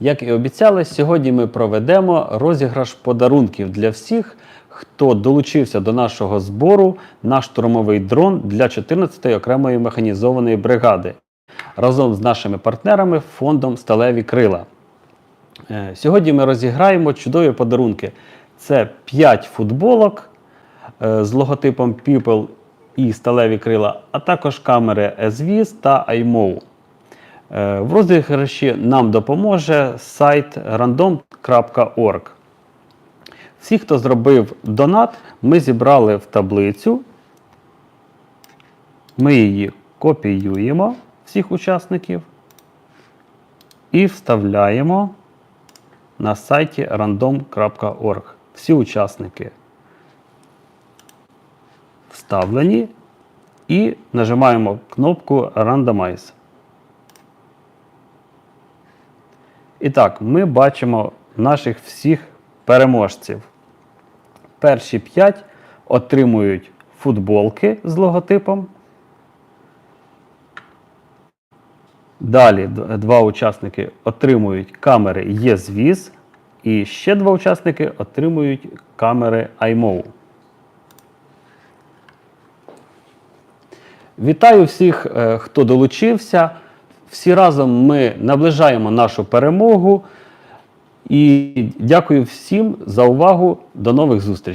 Як і обіцяли, сьогодні ми проведемо розіграш подарунків для всіх, хто долучився до нашого збору на штурмовий дрон для 14-ї окремої механізованої бригади разом з нашими партнерами фондом Сталеві Крила. Е, Сьогодні ми розіграємо чудові подарунки. Це 5 футболок е, з логотипом People і сталеві крила, а також камери SVIS та iMOV. Е, В розіграші нам допоможе сайт random.org. Всі, хто зробив донат, ми зібрали в таблицю. Ми її копіюємо всіх учасників і вставляємо на сайті random.org. Всі учасники вставлені і нажимаємо кнопку Randomize. І так, ми бачимо наших всіх переможців. Перші 5 отримують футболки з логотипом. Далі два учасники отримують камери ЄЗВІЗ, і ще два учасники отримують камери iMOV. Вітаю всіх, е, хто долучився. Всі разом ми наближаємо нашу перемогу. І дякую всім за увагу. До нових зустрічей.